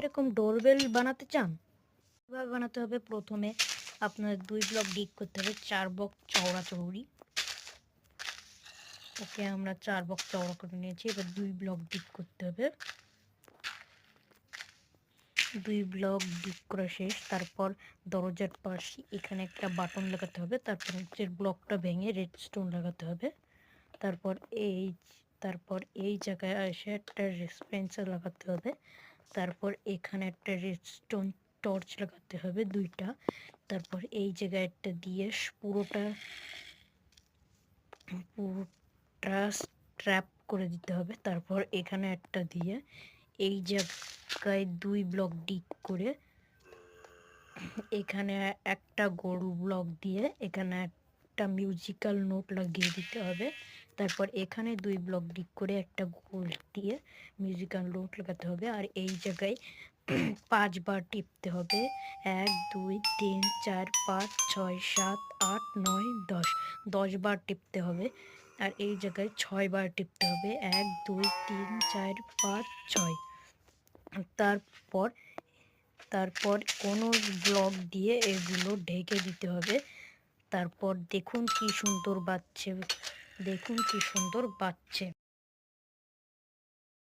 এরকম ডোরবেল বানাতে চান? কীভাবে বানাতে হবে? প্রথমে আপনার দুই ব্লক ডিক করতে হবে, চার ব্লক চওড়া চৌড়ি ওকে, আমরা চার ব্লক চওড়া করে নিয়েছি, এবার দুই ব্লক ডিক করতে হবে। দুই ব্লক ডিক করা শেষ, তারপর দরজার পাশে এখানে একটা বাটন লাগাতে হবে, তারপর হচ্ছে ব্লকটা ভেঙে রেড স্টোন লাগাতে হবে। তারপর এই তারপর এই জায়গায় এসে একটা রেসপেন্সার লাগাতে হবে। তারপর এখানে একটা রেড স্টোন টর্চ লাগাতে হবে দুইটা। তারপর এই জায়গায় একটা দিয়ে পুরোটা পুরোটা স্ট্র্যাপ করে দিতে হবে। তারপর এখানে একটা দিয়ে এই জায়গায় দুই ব্লক ডিক করে এখানে একটা গরু ব্লক দিয়ে এখানে একটা মিউজিক্যাল নোট লাগিয়ে দিতে হবে। তারপর এখানে দুই ব্লক ডিক করে একটা গোল দিয়ে মিউজিক্যাল নোট লাগাতে হবে। আর এই জায়গায় পাঁচবার টিপতে হবে। এক, দুই, তিন, চার, পাঁচ, ছয়, সাত, আট, নয়, দশ। দশ বার টিপতে হবে। আর এই জায়গায় ছয় বার টিপতে হবে। এক, দুই, তিন, চার, পাঁচ, ছয়। তারপর তারপর কোনো ব্লক দিয়ে এগুলো ঢেকে দিতে হবে। তারপর দেখুন কি সুন্দর বাচ্চে দেখুন কি সুন্দর বাচ্চে